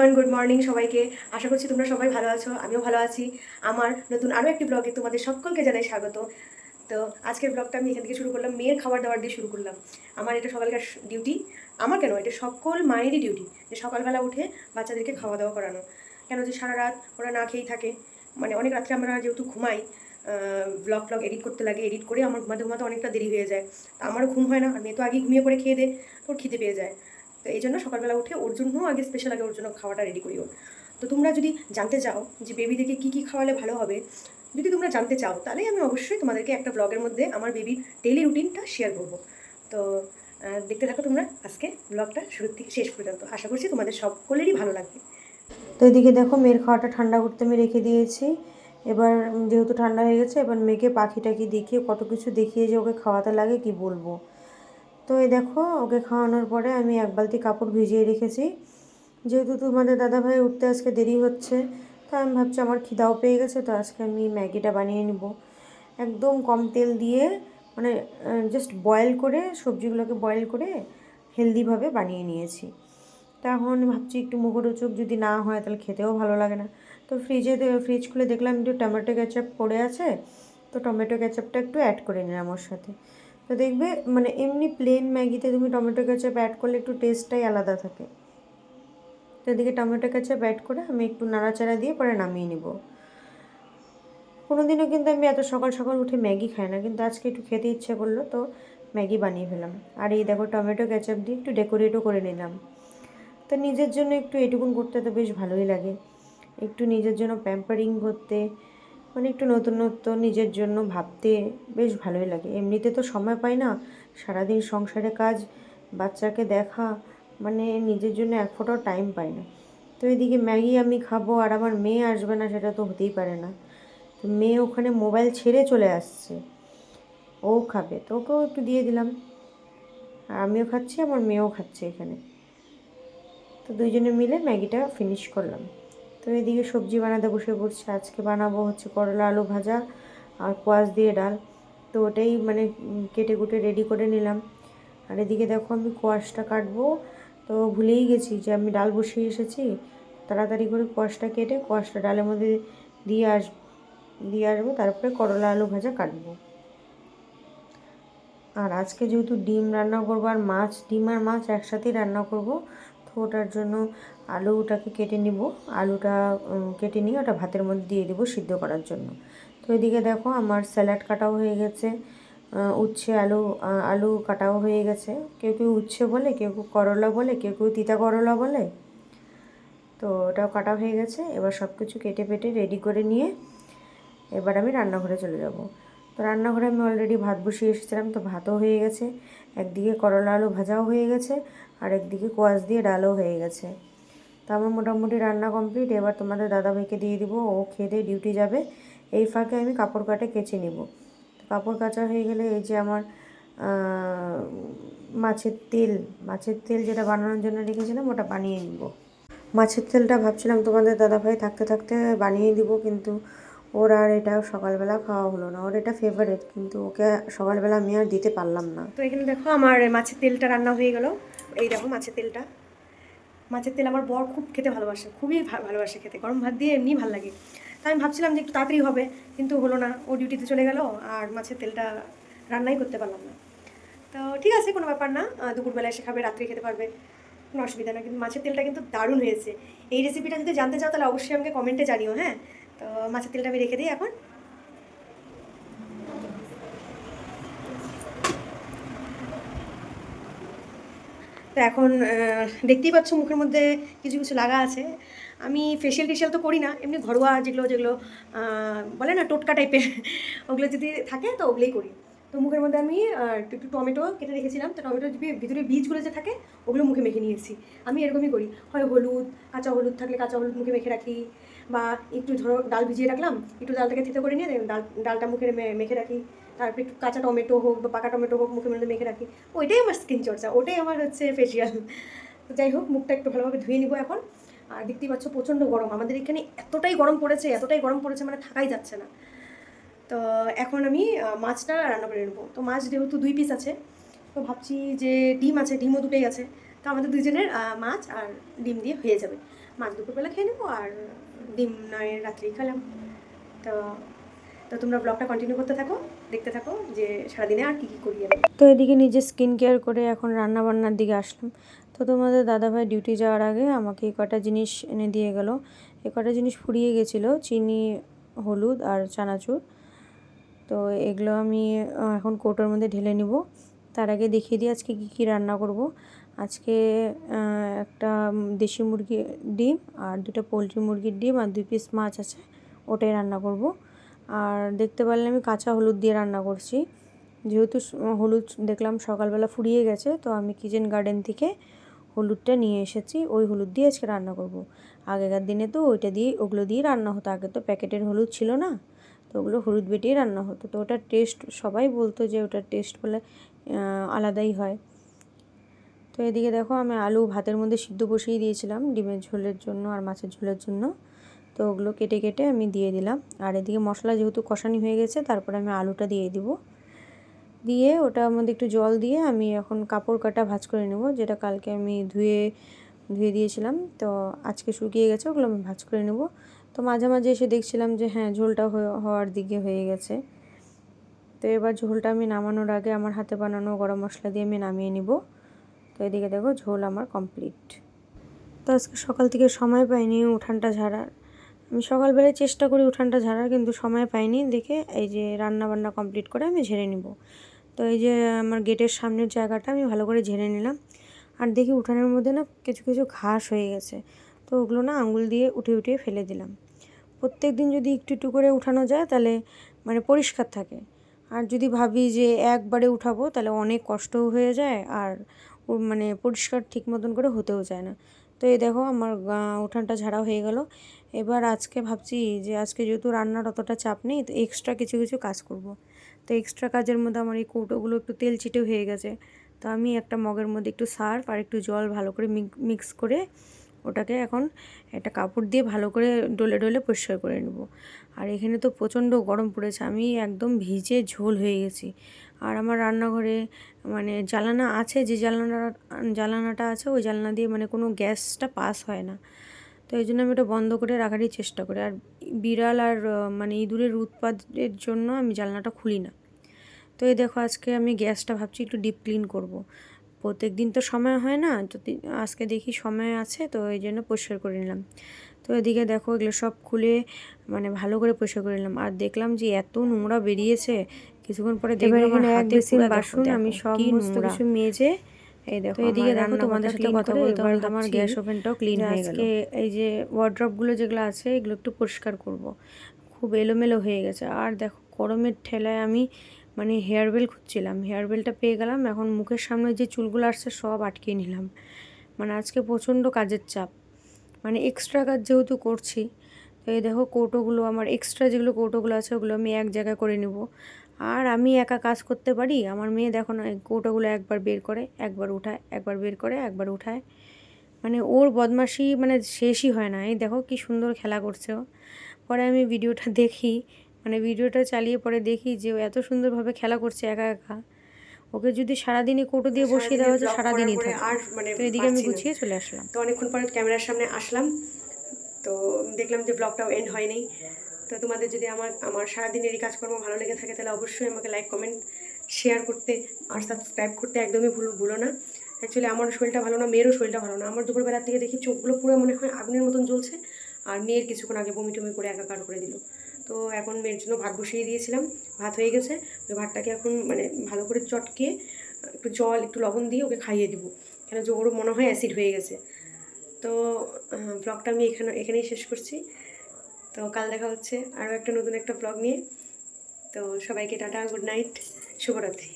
Everyone good morning সবাইকে। আশা করছি তোমরা সবাই ভালো আছো, আমিও ভালো আছি। আমার নতুন আরও একটি ব্লগে তোমাদের সকলকে জানাই স্বাগত। তো আজকের ব্লগটা আমি এখান থেকে শুরু করলাম, মেয়ের খাবার দাবার দিয়ে শুরু করলাম। আমার এটা সকালকার ডিউটি আমার কেন? এটা সকল মায়েরই ডিউটি যে সকালবেলা উঠে বাচ্চাদেরকে খাওয়া দাওয়া করানো। কেন যে সারা রাত ওরা না খেয়েই থাকে? মানে অনেক রাত্রে আমরা যেহেতু ঘুমাই ব্লগ ব্লগ এডিট করতে লাগে এডিট করে আমার ঘুমাতে ঘুমাতে অনেকটা দেরি হয়ে যায়। আমারও ঘুম হয় না, আর মেয়ে তো আগে ঘুমিয়ে পড়ে খেয়ে দে তোর খিদে পেয়ে যায়। তো এই জন্য সকালবেলা উঠে ওর জন্য আগে স্পেশাল আগে ওর জন্য খাওয়াটা রেডি করি ওর তো তোমরা যদি জানতে চাও যে বেবিদেরকে কী কী খাওয়ালে ভালো হবে, যদি তোমরা জানতে চাও, তাহলে আমি অবশ্যই তোমাদেরকে একটা ব্লগের মধ্যে আমার বেবির ডেলি রুটিনটা শেয়ার করব। তো দেখতে থাকো তোমরা, আজকে ব্লগটা শুরু থেকে শেষ পর্যন্ত। আশা করছি তোমাদের সকলেরই ভালো লাগবে। তো এদিকে দেখো মেয়ের খাওয়াটা ঠান্ডা করতে আমি রেখে দিয়েছি। এবার যেহেতু ঠান্ডা হয়ে গেছে, এবার মেয়েকে পাখি টাকি দেখিয়ে কত কিছু দেখিয়ে যে ওকে খাওয়াতে লাগে কি বলব। তো এই দেখো, ওকে খাওয়ানোর পরে আমি এক বালতি কাপড় ভিজিয়ে রেখেছি। যেহেতু তোমাদের দাদাভাই উঠতে আজকে দেরি হচ্ছে তো আমি ভাবছি আমার খিদাও পেয়ে গেছে, তো আজকে আমি ম্যাগিটা বানিয়ে নিব। একদম কম তেল দিয়ে মানে জাস্ট বয়েল করে, সবজিগুলোকে বয়েল করে হেলদিভাবে বানিয়ে নিয়েছি। তখন ভাবছি একটু মুখরোচক যদি না হয়, তাহলে খেতেও ভালো লাগে না। তো ফ্রিজে ফ্রিজ খুলে দেখলাম একটু টমেটো কেচাপ পড়ে আছে, তো টমেটো কেচাপটা একটু অ্যাড করে নিলাম ওর সাথে। তো দেখবে মানে এমনি প্লেন ম্যাগিতে তুমি টমেটো কেচাপ অ্যাড করলে একটু টেস্টটাই আলাদা থাকে। তো এদিকে টমেটো কেচাপ অ্যাড করে আমি একটু নাড়াচাড়া দিয়ে পরে নামিয়ে নিব। কোনো দিনও কিন্তু আমি এত সকাল সকাল উঠে ম্যাগি খাই না, কিন্তু আজকে একটু খেতে ইচ্ছে করল তো ম্যাগি বানিয়ে ফেলাম। আর এই দেখো টমেটো কেচাপ দিয়ে একটু ডেকোরেটও করে নিলাম। তো নিজের জন্য একটু এটুকুন করতে তো বেশ ভালোই লাগে। একটু নিজের জন্য প্যাম্পারিং করতে মানে একটু নতুনত্ব নিজের জন্য ভাবতে বেশ ভালোই লাগে। এমনিতে তো সময় পাই না, সারাদিন সংসারে কাজ, বাচ্চাকে দেখা মানে নিজের জন্য এক ফোঁটাও টাইম পাই না। তো এদিকে ম্যাগি আমি খাব আর আমার মেয়ে আসবে না সেটা তো হতেই পারে না। তো মেয়ে ওখানে মোবাইল ছেড়ে চলে আসছে। ও খাবে, তো ওকেও একটু দিয়ে দিলাম। আর আমিও খাচ্ছি, আমার মেয়েও খাচ্ছে এখানে। তো দুইজনে মিলে ম্যাগিটা ফিনিশ করলাম। তো এদিকে সবজি বানাতে বসে পড়ছে। আজকে বানাবো হচ্ছে করলা আলু ভাজা আর কোয়াশ দিয়ে ডাল। তো ওটাই মানে কেটে কুটে রেডি করে নিলাম। আর এদিকে দেখো আমি কোয়াশটা কাটবো। তো ভুলেই গেছি যে আমি ডাল বসিয়ে এসেছি। তাড়াতাড়ি করে কোয়াশটা কেটে কোয়াশটা ডালের মধ্যে দিয়ে আস, দিয়ে আসব। তারপরে করলা আলু ভাজা কাটবো। আর আজকে যেহেতু ডিম রান্না করব আর মাছ, ডিম আর মাছ একসাথেই রান্না করব তো ওটার জন্য আলুটাকে কেটে নিব। আলুটা কেটে নিয়ে ওটা ভাতের মধ্যে দিয়ে দেবো সিদ্ধ করার জন্য। তো এদিকে দেখো আমার স্যালাড কাটাও হয়ে গেছে। উচ্ছে, আলু আলু কাটাও হয়ে গেছে। কেউ কেউ উচ্ছে বলে, কেউ কেউ করলা বলে, কেউ কেউ তিতা করলা বলে। তো ওটাও কাটা হয়ে গেছে। এবার সব কিছু কেটে পেটে রেডি করে নিয়ে এবার আমি রান্নাঘরে চলে যাব। তো রান্নাঘরে আমি অলরেডি ভাত বসিয়ে এসেছিলাম, তো ভাতও হয়ে গেছে। একদিকে করলা আলু ভাজাও হয়ে গেছে, আর একদিকে কোয়াশ দিয়ে ডালও হয়ে গেছে। তো আমার মোটামুটি রান্না কমপ্লিট, এবার তোমাদের দাদাভাইকে দিয়ে দিব, ও খেয়ে ডিউটি যাবে। এই ফাঁকে আমি কাপড় কাটে কেচে নিব। কাপড় কাচা হয়ে গেলে এই যে আমার মাছের তেল মাছের তেল যেটা বানানোর জন্য রেখেছিলাম ওটা বানিয়ে নিব। মাছের তেলটা ভাবছিলাম তোমাদের দাদাভাই থাকতে থাকতে বানিয়ে দিব, কিন্তু ওর আর এটা সকালবেলা খাওয়া হলো না। ওর এটা ফেভারিট কিন্তু ওকে সকালবেলা আমি আর দিতে পারলাম না। তো এখানে দেখো আমার মাছের তেলটা রান্না হয়ে গেল। এই দেখো মাছের তেলটা। মাছের তেল আমার বর খুব খেতে ভালোবাসে, খুবই ভালোবাসে খেতে। গরম ভাত দিয়ে এমনি ভালো লাগে। তাই আমি ভাবছিলাম যে একটু তাড়াতাড়ি হবে, কিন্তু হলো না। ও ডিউটিতে চলে গেল, আর মাছের তেলটা রান্নাই করতে পারলাম না। তো ঠিক আছে, কোনো ব্যাপার না। দুপুরবেলা এসে খাবে, রাত্রে খেতে পারবে। কোনো অসুবিধা না, কিন্তু মাছের তেলটা কিন্তু দারুণ হয়েছে। এই রেসিপিটা যদি জানতে চাও, তাহলে অবশ্যই আমাকে কমেন্টে জানিও হ্যাঁ? তো মাছের তেলটা আমি রেখে দিই এখন। তো এখন দেখতেই পাচ্ছ মুখের মধ্যে কিছু কিছু লাগা আছে। আমি ফেশিয়াল টেশিয়াল তো করি না, এমনি ঘরোয়া যেগুলো যেগুলো বলে না টোটকা টাইপের ওগুলো যদি থাকে তো ওগুলোই করি। তো মুখের মধ্যে আমি একটু টমেটো কেটে রেখেছিলাম, তো টমেটোর ভিতরে বীজগুলো যে থাকে ওগুলো মুখে মেখে নিয়েছি। আমি এরকমই করি। হয় হলুদ, কাঁচা হলুদ থাকলে কাঁচা হলুদ মুখে মেখে রাখি। বা একটু ধরো ডাল ভিজিয়ে রাখলাম, একটু ডালটাকে থেতো করে নিয়ে ডাল, ডালটা মুখে মেখে রাখি। তারপর একটু কাঁচা টমেটো হোক বা পাকা টমেটো হোক মুখের মধ্যে মেখে রাখি। ওইটাই আমার স্কিন চর্চা, ওটাই আমার হচ্ছে ফেসিয়াল তো যাই হোক, মুখটা একটু ভালোভাবে ধুয়ে নিব এখন। আর দেখতেই পাচ্ছ প্রচণ্ড গরম, আমাদের এখানে এতটাই গরম পড়েছে, এতটাই গরম পড়েছে মানে থাকাই যাচ্ছে না। তো এখন আমি মাছটা রান্না করে নেব। তো মাছ যেহেতু দুই পিস আছে, তো ভাবছি যে ডিম আছে, ডিমও দুটোই আছে। তো আমাদের দুজনের মাছ আর ডিম দিয়ে হয়ে যাবে। মাছ দুপুরবেলা খেয়ে নেব আর ডিম নয়, রাত্রেই খেলাম। তো তো তোমরা ব্লগটা কন্টিনিউ করতে থাকো, দেখতে থাকো যে সারাদিনে আর কী কী করি আমি। তো এদিকে নিজে স্কিন কেয়ার করে এখন রান্না বান্নার দিকে আসলাম। তো তোমাদের দাদাভাই ডিউটি যাওয়ার আগে আমাকে এই কটা জিনিস এনে দিয়ে গেল। এ কটা জিনিস ফুরিয়ে গেছিল, চিনি, হলুদ আর চানাচুর। তো এগুলো আমি এখন কোটোর মধ্যে ঢেলে নিব। তার আগে দেখিয়ে দিই আজকে কী কী রান্না করব। আজকে একটা দেশি মুরগি ডিম আর দুটো পোলট্রি মুরগির ডিম আর দুই পিস মাছ আছে, ওটাই রান্না করব। আর দেখতে পারলে আমি কাঁচা হলুদ দিয়ে রান্না করছি। যেহেতু হলুদ দেখলাম সকালবেলা ফুরিয়ে গেছে, তো আমি কিচেন গার্ডেন থেকে হলুদটা নিয়ে এসেছি, ওই হলুদ দিয়ে আজকে রান্না করব। আগেকার দিনে তো ওইটা দিয়ে, ওগুলো দিয়ে রান্না হতো, আগে তো প্যাকেটের হলুদ ছিল না, তো ওগুলো হলুদ বেটেই রান্না হতো, তো ওটার টেস্ট সবাই বলতো যে ওটার টেস্ট বলে আলাদাই হয়। তো এদিকে দেখো আমি আলু ভাতের মধ্যে সিদ্ধ বসিয়ে দিয়েছিলাম, ডিমের ঝোলের জন্য আর মাছের ঝোলের জন্য। তো ওগুলো কেটে কেটে আমি দিয়ে দিলাম। আর এদিকে মশলা যেহেতু কষানি হয়ে গেছে, তারপরে আমি আলুটা দিয়ে দিব। দিয়ে ওটার মধ্যে একটু জল দিয়ে আমি এখন কাপড় কাটা ভাজ করে নেব, যেটা কালকে আমি ধুয়ে ধুয়ে দিয়েছিলাম। তো আজকে শুকিয়ে গেছে, ওগুলো আমি ভাজ করে নেব। তো মাঝে মাঝে এসে দেখছিলাম যে হ্যাঁ ঝোলটা হওয়ার দিকে হয়ে গেছে। তো এবার ঝোলটা আমি নামানোর আগে আমার হাতে বানানো গরম মশলা দিয়ে আমি নামিয়ে নিব। তো এদিকে দেখো ঝোল আমার কমপ্লিট তো আজকে সকাল থেকে সময় পাইনি উঠানটা ঝাড়ার। আমি সকালবেলায় চেষ্টা করি উঠানটা ঝাড়ার, কিন্তু সময় পাইনি। দেখে এই যে রান্না বান্না কমপ্লিট করে আমি ঝেড়ে নিব। তো এই যে আমার গেটের সামনের জায়গাটা আমি ভালো করে ঝেড়ে নিলাম। আর দেখি উঠানের মধ্যে না কিছু কিছু ঘাস হয়ে গেছে। তো ওগুলো না আঙুল দিয়ে উঠে উঠিয়ে ফেলে দিলাম। প্রত্যেক দিন যদি একটু একটু করে উঠানো যায় তাহলে মানে পরিষ্কার থাকে। আর যদি ভাবি যে একবারে উঠাবো তাহলে অনেক কষ্টও হয়ে যায়। আর মানে পরিষ্কার ঠিক মতন করে হতেও চায় না। তো এই দেখো আমার উঠানটা ঝাড়া হয়ে গেল। এবার আজকে ভাবছি যে আজকে যেহেতু রান্নার অতটা চাপ নেই, তো এক্সট্রা কিছু কিছু কাজ করব। তো এক্সট্রা কাজের মধ্যে আমার এই কৌটোগুলো একটু তেল চিটে হয়ে গেছে। তো আমি একটা মগের মধ্যে একটু সার্ফ আর একটু জল ভালো করে মিক্স করে ওটাকে এখন একটা কাপড় দিয়ে ভালো করে ডলে ডলে পরিষ্কার করে নেব। আর এখানে তো প্রচণ্ড গরম পড়েছে, আমি একদম ভিজে ঝোল হয়ে গেছি। আর আমার রান্নাঘরে মানে জ্বালানা আছে, যে জ্বালানা জ্বালানাটা আছে, ওই জ্বালানা দিয়ে মানে কোনো গ্যাসটা পাস হয় না। তো এই জন্য আমি ওটা বন্ধ করে রাখারই চেষ্টা করি। আর বিড়াল আর মানে ইঁদুরের উৎপাদের জন্য আমি জানলাটা খুলি না। তো এই দেখো, আজকে আমি গ্যাসটা ভাবছি একটু ডিপ ক্লিন করব। প্রত্যেক দিন তো সময় হয় না, তো আজকে দেখি সময় আছে, তো এই জন্য পরিষ্কার করে নিলাম। তো এদিকে দেখো, এগুলো সব খুলে মানে ভালো করে পরিষ্কার করে নিলাম। আর দেখলাম যে এত নোংরা বেরিয়েছে কিছুক্ষণ পরে এবার এখানে এক বেসিন বাসন আমি কি সমস্ত কিছু মেজে এই দেখো এদিকে দেখো তোমাদের সাথে কথা বলতে বলতে আমার গ্যাস ওভেনটাও ক্লিন হয়ে গেল। আজকে এই যে ওয়ার্ড্রপগুলো যেগুলো আছে এগুলো একটু পরিষ্কার করব। খুব এলোমেলো হয়ে গেছে। আর দেখো গরমের ঠেলায় আমি মানে হেয়ার বেল খুঁজছিলাম। হেয়ার বেলটা পেয়ে গেলাম এখন মুখের সামনে যে চুলগুলো আসছে সব আটকে নিলাম। মানে আজকে প্রচণ্ড কাজের চাপ। মানে এক্সট্রা কাজ যেহেতু করছি তো এই দেখো কৌটোগুলো আমার এক্সট্রা যেগুলো কৌটোগুলো আছে ওগুলো আমি এক জায়গায় করে নেব। আর আমি একা কাজ করতে পারি? আমার মেয়ে দেখো না কৌটোগুলো একবার বের করে একবার উঠায় একবার বের করে একবার উঠায়। মানে ওর বদমাশি মানে শেষই হয় না। এই দেখো কি সুন্দর খেলা করছে ও। পরে আমি ভিডিওটা দেখি মানে ভিডিওটা চালিয়ে পরে দেখি যে ও এত সুন্দরভাবে খেলা করছে একা একা। ওকে যদি সারাদিনই কৌটো দিয়ে বসিয়ে দেওয়া হচ্ছে সারাদিনই থাকে। আর মানে তো এদিকে আমি গুছিয়ে চলে আসলাম। তো অনেকক্ষণ পরে ক্যামেরার সামনে আসলাম। তো দেখলাম যে ব্লগটাও এন্ড হয়নি। তো তোমাদের যদি আমার আমার সারাদিনের এই কাজকর্ম ভালো লেগে থাকে, তাহলে অবশ্যই আমাকে লাইক কমেন্ট শেয়ার করতে আর সাবস্ক্রাইব করতে একদমই ভুলো ভুলো না। অ্যাকচুয়ালি আমার শরীরটা ভালো না, মেয়েরও শরীরটা ভালো না। আমার দুপুরবেলার থেকে দেখি চোখগুলো পুরো মনে হয় আগুনের মতন জ্বলছে আর মেয়ের কিছুক্ষণ আগে বমি টমি করে একাকার করে দিল। তো এখন মেয়ের জন্য ভাত বসিয়ে দিয়েছিলাম, ভাত হয়ে গেছে। ওই ভাতটাকে এখন মানে ভালো করে চটকে একটু জল, একটু লবণ দিয়ে ওকে খাইয়ে দিব। কেন যে ওরও মনে হয় অ্যাসিড হয়ে গেছে। তো ব্লগটা আমি এখানে, এখানেই শেষ করছি। তো কাল দেখা হচ্ছে আরও একটা নতুন একটা ব্লগ নিয়ে। তো সবাইকে টাটা গুড নাইট শুভরাত্রি।